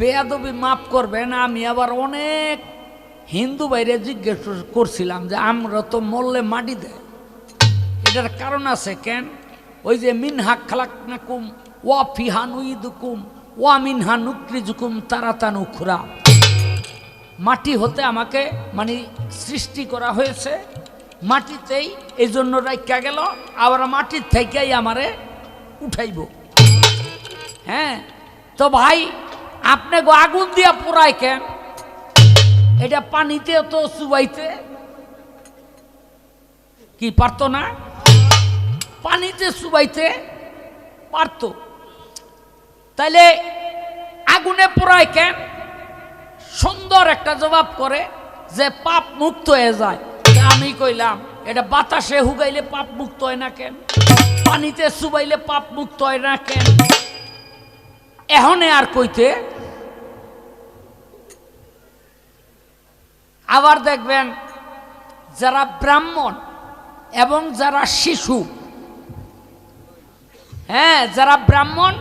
বেয়াদবি মাফ করবেন, আমি আবার অনেক হিন্দু বাইরে জিজ্ঞেস করছিলাম যে, আমরা তো মরলে মাটি দেয় এটার কারণ আছে কেন? ওই যে, মিনহা খালাক নাকুম ওয়া ফিহা নুইদুকুম ওয়া মিনহা নুক্রিজুকুম তারাতানু খুরা মাটি হতে আমাকে মানে সৃষ্টি করা হয়েছে। মাটিতেই এই জন্য রাখা গেল, আবার মাটির থেকেই আমারে উঠাইব। হ্যাঁ? তো ভাই আপনি গো আগুন দিয়া পোড়ায় কেন? এটা পানিতে তো চুবাইতে কি পারতো না? পানিতে চুবাইতে পারতো। তাইলে আগুনে পোড়ায় কেন? সুন্দর একটা জবাব করে যে পাপ মুক্ত হয়ে যায়। আমি কইলাম, এটা বাতাসে হুগাইলে পাপ মুক্ত হয় না কেন? পানিতে চুবাইলে পাপ মুক্ত হয় না কেন? এহনে আর কইতে আবার দেখবেন যারা ব্রাহ্মণ এবং যারা শিশু হ্যাঁ যারা ব্রাহ্মণ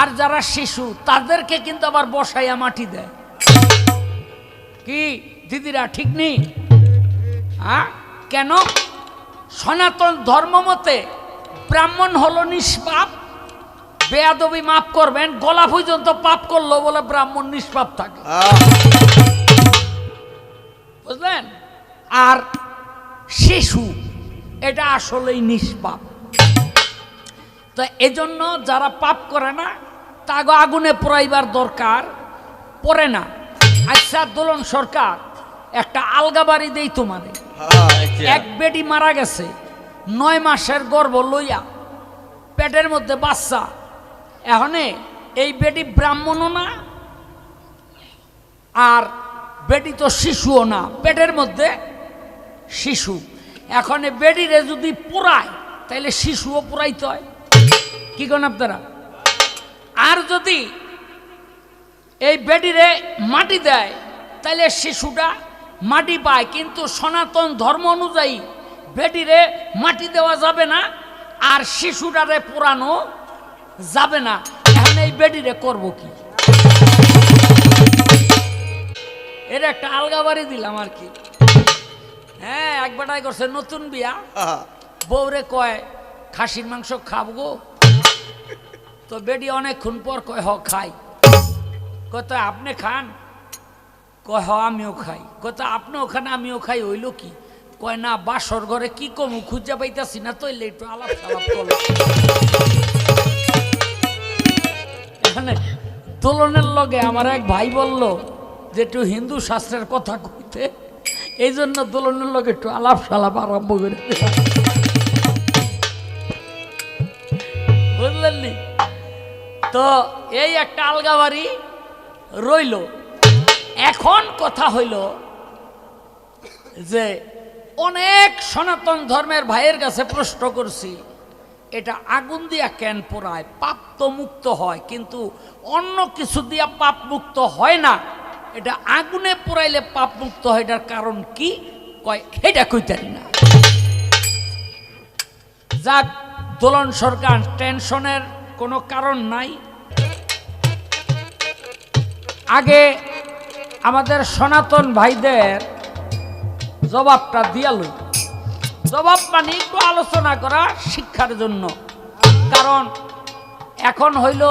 আর যারা শিশু, তাদেরকে কিন্তু আবার বসাইয়া মাটি দেয়। কি? দিদিরা, ঠিক নেই হ্যাঁ কেন? সনাতন ধর্ম মতে ব্রাহ্মণ হলো নিষ্পাপ, বেয়াদবি মাফ করবেন, গলা পর্যন্ত পাপ করল বলে ব্রাহ্মণ নিষ্পাপ থাকে। বুঝলেন? আর শিশু এটা আসলেই নিষ্পাপ। তো এজন্য যারা পাপ করে না তাগো আগুনে পোড়াইবার দরকার পড়ে না। আচ্ছা দোলন সরকার একটা আলগা বাড়ি দেই তোমারে। এক বেটি মারা গেছে নয় মাসের গর্ভ লইয়া পেটের মধ্যে বাচ্চা। এখনে এই বেটি ব্রাহ্মণও না আর বেটি তো শিশুও না, পেটের মধ্যে শিশু। এখন বেটিরে যদি পোড়ায় তাহলে শিশুও পোড়াইতে হয়। কি করেন আপনারা? আর যদি এই বেডিরে মাটি দেয় তাহলে শিশুটা মাটি পায়। কিন্তু সনাতন ধর্ম অনুযায়ী বেডিরে মাটি দেওয়া যাবে না, আর শিশুটারে পোড়ানো যাবে না। এখন এই বেডিরে করব কি? এর একটা আলগা বাড়ি দিলাম আর কি। হ্যাঁ এক একবারটাই করছে নতুন বিয়া। বউরে কয় খাসির মাংস খাব গো। তো বেডি অনেকক্ষণ পর কয় হ খাই। কত আপনি খান? কয় হ আমিও খাই। কত আপনি ওখানে আমিও খাই। হইল কি? কয় না বাসর ঘরে কি কমু খুঁজে পাইতাছি না তো একটু আলাপ সালাপ করো। এখানে দোলনের লগে আমার এক ভাই বলল যে একটু হিন্দু শাস্ত্রের কথা কইতে এই জন্য দোলনের লোক একটু আলাপ সালাপ আরম্ভ করে দিলাম। বুঝলেন তো এই একটা আলগা বাড়ি রইল। এখন কথা হইল যে, অনেক সনাতন ধর্মের ভাইয়ের কাছে প্রশ্ন করছি। এটা আগুন দিয়া কেন পোড়ায়? পাপ তো মুক্ত হয়, কিন্তু অন্য কিছু দিয়া পাপ মুক্ত হয় না। এটা আগুনে পোড়াইলে পাপ মুক্ত হয়, এটার কারণ কি? কয় এটা কইতারি না। যাক, দোলন সরকার টেনশনের কোনো কারণ নাই। আগে আমাদের সনাতন ভাইদের জবাবটা দিয়া লই। জবাব মানে একটু আলোচনা করা শিক্ষার জন্য। কারণ এখন হইল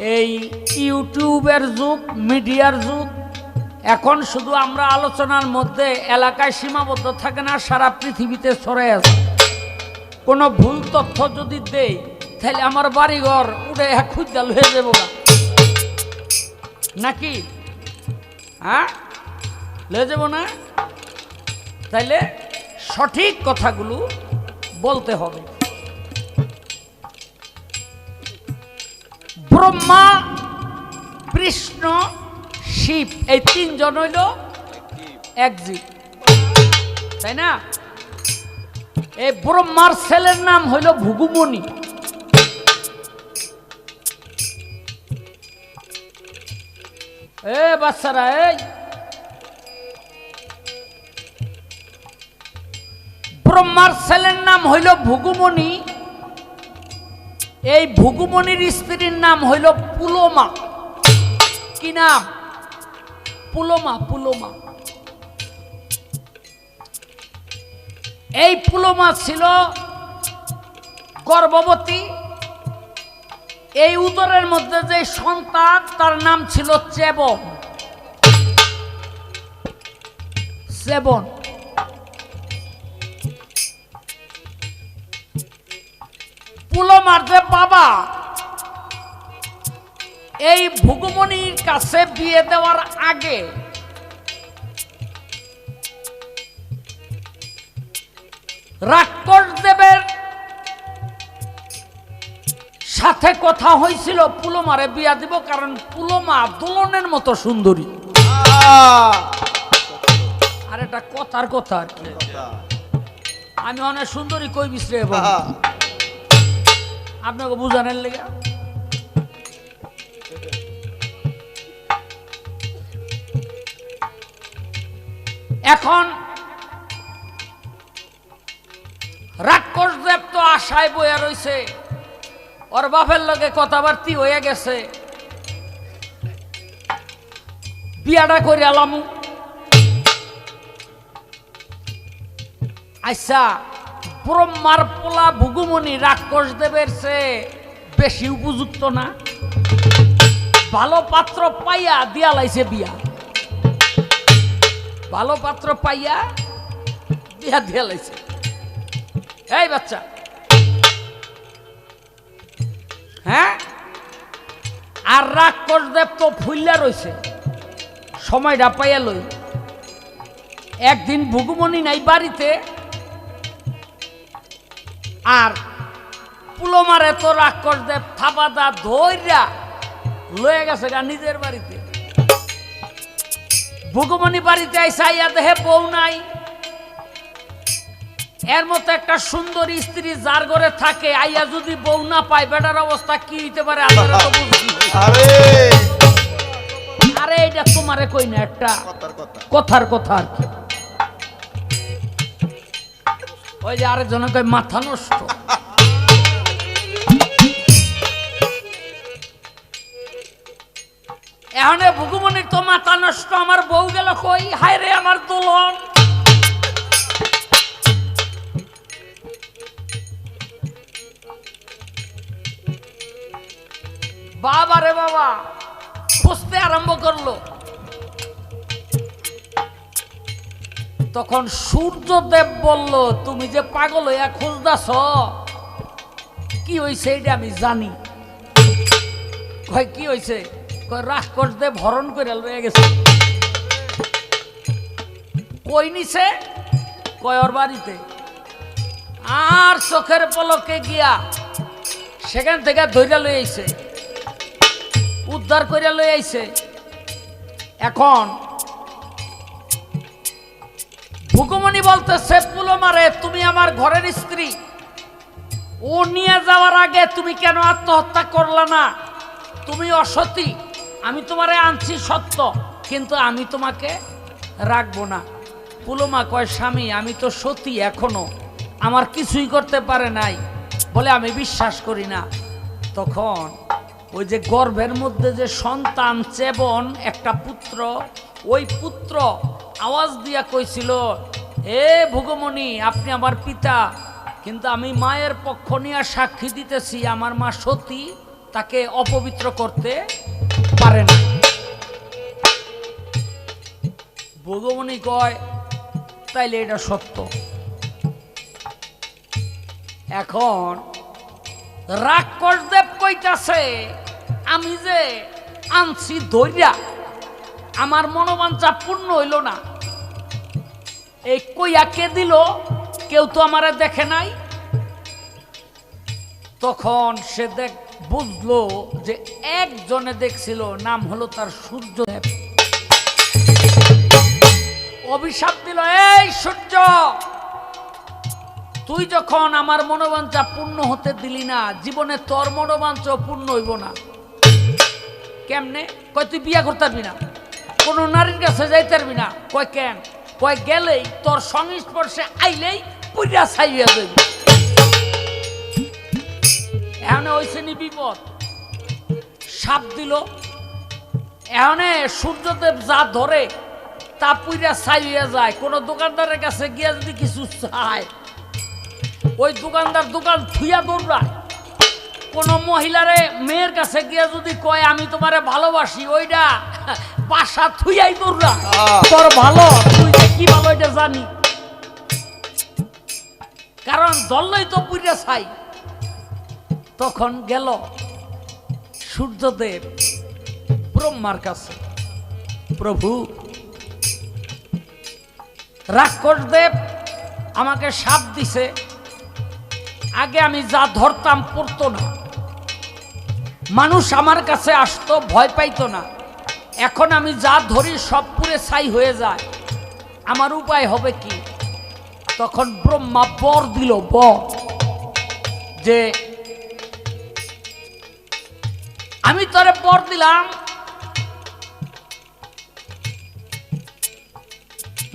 এই ইউটিউবের যুগ, মিডিয়ার যুগ। এখন শুধু আমরা আলোচনার মধ্যে এলাকায় সীমাবদ্ধ থাকে না, সারা পৃথিবীতে সরে আছে। কোনো ভুল তথ্য যদি দেই, তাহলে আমার বাড়িঘর উড়ে খুঁজাল হয়ে যাব না নাকি? হ্যাঁ? লয়ে যাব না? তাইলে সঠিক কথাগুলো বলতে হবে। ব্রহ্মা, কৃষ্ণ, শিব। এই তিনজন হইল এক তাই না? এই ব্রহ্মার ছেলের নাম হইল ভুগুমণি। এ বাচ্চারা, এই। ব্রহ্মার ছেলের নাম হইল ভুগুমণি। এই ভুগুমণির স্ত্রীর নাম হইল পুলোমা। কি নাম? পুলোমা পুলোমা। এই পুলোমা ছিল গর্ভবতী। এই উদরের মধ্যে যে সন্তান, তার নাম ছিল চেবন। সেবন পুলোমার যে বাবা এই ভুগুমনির কাছে বিয়ে দেওয়ার আগে রাক্ষস দেবের সাথে কথা হয়েছিল পুলোমারে বিয়া দিব কারণ পুলোমা দোলনের মতো সুন্দরী আর এটা কথার কথা। আমি অনেক সুন্দরী কই বিশ্রে! আপনাকে বুঝানোর লেগে। এখন রাক্ষস দেব তো আশায় বইয়া রইছে। ওর বাপের লগে কথাবার্তি হয়ে গেছে। বিয়াটা করে আলাম। আচ্ছা ব্রহ্মার পোলা ভুগুমনি রাক্ষস দেবের সে বেশি উপযুক্ত না। ভালো পাত্র পাইয়া দিয়া লাইছে বিয়া। ভালো পাত্র পাইয়া বিয়া দিয়া লাইছে। এই বাচ্চা। হ্যাঁ? আর রাক্ষস দেব তো ফুল্লা রইছে। সময়টা পাইয়া লই। একদিন ভুগুমনি নাই বাড়িতে আর পুলোমারে তো রাক্ষস দেব থাপাদা ধৈর্যা লয়ে গেছে গা নিজের বাড়িতে। ভুগুমনি বাড়িতে আইসা ইয়া দেহে বউ নাই। এর মতো একটা সুন্দরী স্ত্রী যার ঘরে থাকে আইয়া যদি বউ না পায় বেটার অবস্থা কি হইতে পারে। আরে! আরে এটা তোমারে কই না একটা? কথার কথা। কথার কথা আর কি। ওই যে আরেকজন কই মাথা নষ্ট। এখন ভুগুমনির তো মাথা নষ্ট, আমার বউ গেল কই? হায় রে আমার দোলন। বাবা রে বাবা, খুঁজতে আরম্ভ করল। তখন সূর্যদেব বলল, তুমি যে পাগল হইয়া খুঁজদাস কি হয়েছে এটা আমি জানি। কয়, কি হয়েছে কয় রাক্ষস দেব হরণ করে লয়ে গেছে। কই নিছে? কয়, ওর বাড়িতে। আর চোখের পলকে গিয়া সেখান থেকে ধৈর্য আইছে উদ্ধার করে আইছে এখন ভুকুমনি বলতেছে পুলমারে তুমি আমার ঘরের স্ত্রী। ও নিয়ে যাওয়ার আগে তুমি কেন আত্মহত্যা করলা না? তুমি অসতী, আমি তোমারে আনছি সত্য, কিন্তু আমি তোমাকে রাখব না। পুলমা কয়, স্বামী, আমি তো সতী এখনও, আমার কিছুই করতে পারে নাই বলে আমি বিশ্বাস করি না। তখন ওই যে গর্ভের মধ্যে যে সন্তান চেবন একটা পুত্র, ওই পুত্র আওয়াজ দিয়া কইছিল এ ভুগমণি, আপনি আমার পিতা, কিন্তু আমি মায়ের পক্ষ নিয়ে সাক্ষী দিতেছি, আমার মা সতী, তাকে অপবিত্র করতে পারে না। ভগমণি কয়, তাইলে এটা সত্য। এখন রাক্ষস দেব কইতাছে, আমি যে আনছি দইরা আমার মনোবাঞ্ছা পূর্ণ হইল না। এই কইয়া কে দিল, কেউ তো আমারে দেখে নাই। তখন সে দেখ, বুঝলো যে একজনে দেখছিল, নাম হলো তার সূর্যদেব। অভিশাপ দিল, এই সূর্য, তুই যখন আমার মনোবাঞ্ছা পূর্ণ হতে দিলি না, জীবনে তোর মনোবাঞ্ছা পূর্ণ হইব না। কেমনে? কয়, তুই বিয়া করতে পারবি না। কোনো নারীর কাছে যাইতে পারবি না। কয়, কেন? কয় গেলেই তোর সংস্পর্শে আইলেই পুরা ছাইয়া যাবি এখন হয়েছে নি বিপদ। সাপ দিল। এখানে সূর্যদেব যা ধরে তা পুইরা ছাই হয়ে যায়। কোনো দোকানদারের কাছে গিয়ে যদি কিছু চায় ওই দোকানদার দোকান থুইয়া দৌড়ায়। কোনো মহিলারে মেয়ের কাছে গিয়া যদি কয় আমি তোমারে ভালোবাসি ওইটা বাসা থুইয়াই দৌড়ায়। তোর ভালো তুই কি এটা জানি। কারণ তো পুইরা ছাই। তখন গেল সূর্যদেব ব্রহ্মার কাছে। প্রভু, রাক্ষসদেব আমাকে সাপ দিছে। আগে আমি যা ধরতাম পড়তো না। মানুষ আমার কাছে আসতো, ভয় পাইতো না। এখন আমি যা ধরি সব পুরে ছাই হয়ে যায়। আমার উপায় হবে কি? তখন ব্রহ্মা বর দিল, বর, যে, আমি তোরে বর দিলাম।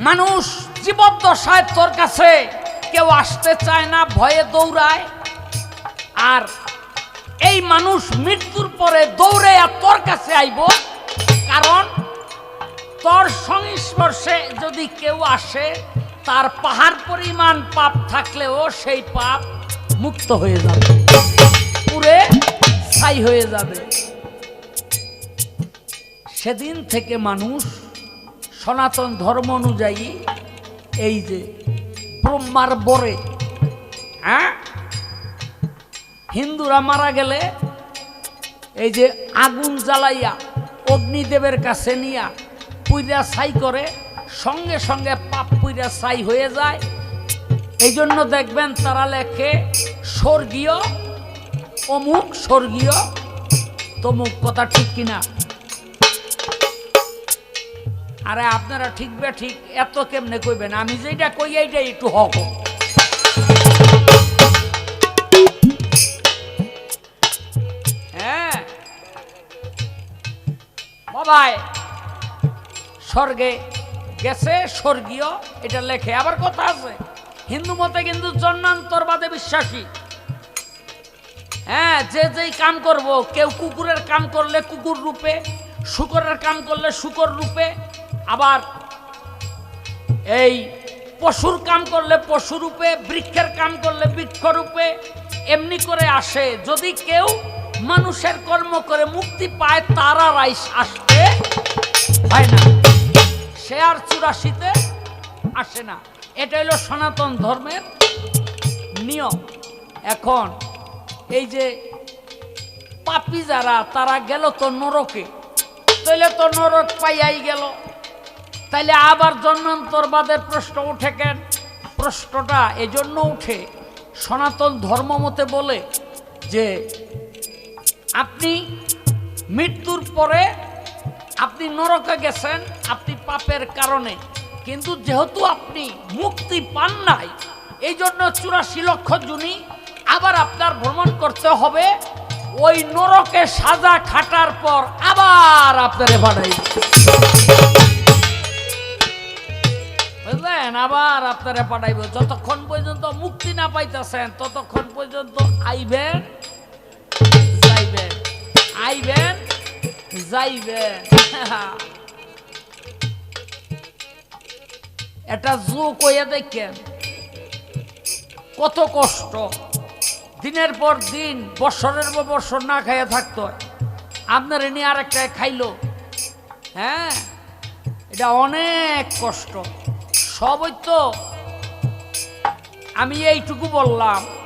মানুষ জীবদ্দশায় তোর কাছে কেউ আসতে চায় না, ভয়ে দৌড়ায়। আর এই মানুষ মৃত্যুর পরে দৌড়ে আর তোর কাছে আইব, কারণ তোর সংস্পর্শে যদি কেউ আসে, তার পাহাড় পরিমাণ পাপ থাকলেও সেই পাপ মুক্ত হয়ে যাবে। পুরে ছাই হয়ে যাবে। সেদিন থেকে মানুষ সনাতন ধর্ম অনুযায়ী এই যে ব্রহ্মার বরে হ্যাঁ? হিন্দুরা মারা গেলে এই যে আগুন জ্বালাইয়া অগ্নিদেবের কাছে নিয়া পুইরা ছাই করে, সঙ্গে সঙ্গে পাপ পুইরা ছাই হয়ে যায়। এই জন্য দেখবেন তারা লেখে, স্বর্গীয়, অমুক স্বর্গীয়, তমুক। কথা ঠিক কিনা? আরে আপনারা ঠিক বে ঠিক, এত কেমনে কইবেন? আমি যেটা কই এইটাই একটু হক হ্যাঁ। বাবাই। স্বর্গে গেছে, স্বর্গীয়, এটা লেখে। আবার কথা আছে, হিন্দু মতে কিন্তু জন্মান্তরবাদে বিশ্বাসী। হ্যাঁ যে যেই কাম করব, কেউ কুকুরের কাম করলে কুকুর রূপে, শুকরের কাম করলে শুকর রূপে, আবার এই পশুর কাম করলে পশু রূপে, বৃক্ষের কাম করলে বৃক্ষ রূপে, এমনি করে আসে। যদি কেউ মানুষের কর্ম করে মুক্তি পায়, তারা রাইস আসতে হয় না। সে আর চুরাশিতে আসে না। এটা হলো সনাতন ধর্মের নিয়ম। এখন এই যে পাপি যারা, তারা গেল তো নরকে। তাইলে তো নরক পাইয়াই গেল। তাইলে আবার জন্মান্তরবাদের প্রশ্ন উঠে কেন? প্রশ্নটা এজন্য উঠে, সনাতন ধর্ম মতে বলে যে আপনি মৃত্যুর পরে আপনি নরকে গেছেন, আপনি পাপের কারণে। কিন্তু যেহেতু আপনি মুক্তি পান নাই, এই জন্য চুরাশি লক্ষ জুনি আবার আপনার ভ্রমণ করতে হবে। ওই নরকে সাজা খাটার পর আবার আপনারে বাড়াই বুঝলেন? আবার আপনারা পাঠাইব যতক্ষণ পর্যন্ত মুক্তি না পাইতেছেন, ততক্ষণ পর্যন্ত আইবেন, যাইবেন। আইবেন, যাইবেন। এটা জু কইয়া দেখেন। কত কষ্ট। দিনের পর দিন বছরের পর বছর না খাইয়া থাকতো আপনার এনে আর একটা খাইলো। হ্যাঁ? এটা অনেক কষ্ট। সবই তো আমি এইটুকু বললাম।